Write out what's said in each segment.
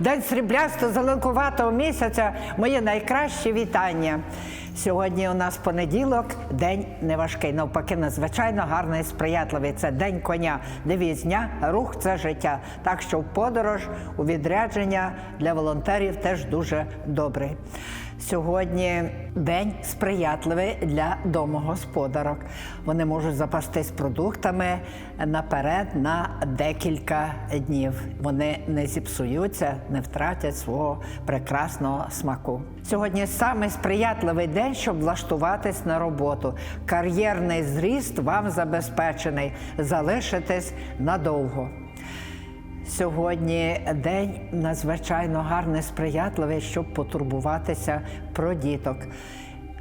День сріблясто зеленкуватого місяця. моє найкраще вітання. Сьогодні у нас понеділок, день неважкий, навпаки, надзвичайно гарний і сприятливий. Це день коня, дня, рух це життя. Так що в подорож, у відрядження для волонтерів теж дуже добрий. Сьогодні день сприятливий для домогосподарок. Вони можуть запастись продуктами наперед на декілька днів. Вони не зіпсуються, не втратять свого прекрасного смаку. Сьогодні саме сприятливий день, щоб влаштуватись на роботу. Кар'єрний зріст вам забезпечений. Залишитесь надовго. Сьогодні день надзвичайно гарний, сприятливий, щоб потурбуватися про діток.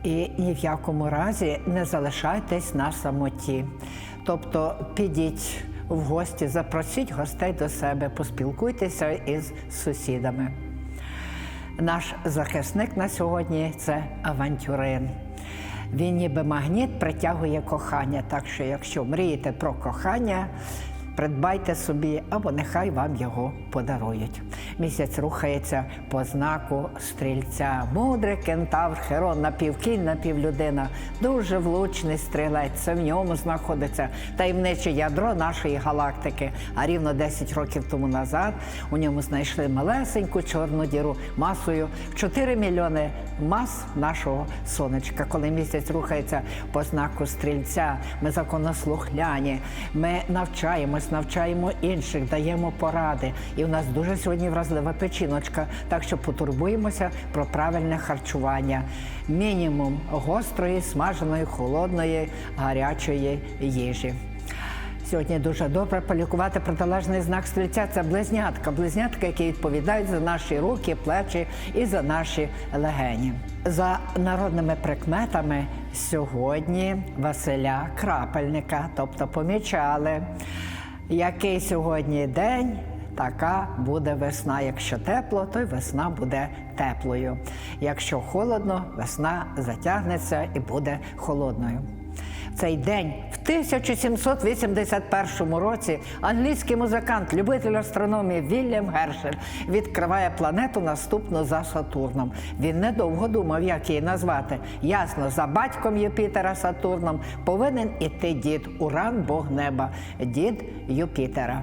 І ні в якому разі не залишайтесь на самоті. Тобто підіть в гості, запросіть гостей до себе, поспілкуйтеся із сусідами. Наш захисник на сьогодні це авантюрин. Він ніби магніт притягує кохання. Так що, якщо мрієте про кохання, придбайте собі або нехай вам його подарують. Місяць рухається по знаку стрільця. Мудрий кентавр, херон, напівкінь, напівлюдина. Дуже влучний стрілець. Це в ньому знаходиться таємниче ядро нашої галактики. А рівно 10 років тому назад у ньому знайшли малесеньку чорну діру масою 4 мільйони мас нашого сонечка. Коли місяць рухається по знаку стрільця, ми законослухляні, ми навчаємось, навчаємо інших, даємо поради. І у нас дуже сьогодні вразлива печіночка, так що потурбуємося про правильне харчування. Мінімум гострої, смаженої, холодної, гарячої їжі. Сьогодні дуже добре полікувати протилежний знак стрільця. Це близнятка. Близнятка, які відповідають за наші руки, плечі і за наші легені. За народними прикметами сьогодні Василя Крапельника, тобто помічали, який сьогодні день. Така буде весна. Якщо тепло, то й весна буде теплою. Якщо холодно, весна затягнеться і буде холодною. Цей день в 1781 році англійський музикант, любитель астрономії Вільям Гершель відкриває планету наступну за Сатурном. Він недовго думав, як її назвати. Ясно, за батьком Юпітера Сатурном повинен іти дід Уран, Бог неба, дід Юпітера.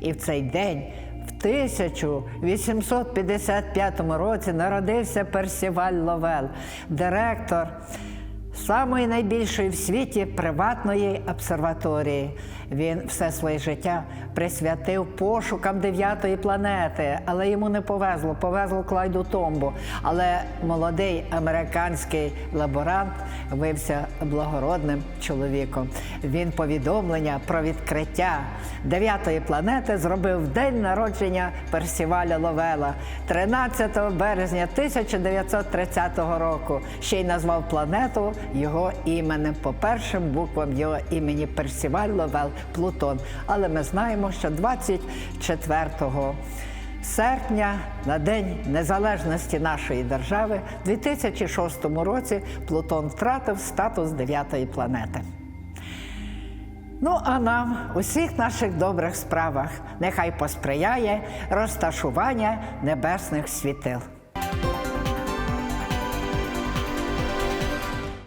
І в цей день. В 1855 році народився Персіваль Ловел, директор самої найбільшої в світі приватної обсерваторії. Він все своє життя присвятив пошукам дев'ятої планети, але йому не повезло. Повезло Клайду Томбу. Але молодий американський лаборант вився благородним чоловіком. Він повідомлення про відкриття дев'ятої планети зробив в день народження Персіваля Ловела 13 березня 1930 року. Ще й назвав планету його іменем по першим буквам його імені Персіваль Ловел Плутон. Але ми знаємо, що 24 серпня, на День Незалежності нашої держави, в 2006 році Плутон втратив статус дев'ятої планети. Ну, а нам у всіх наших добрих справах нехай посприяє розташування небесних світил.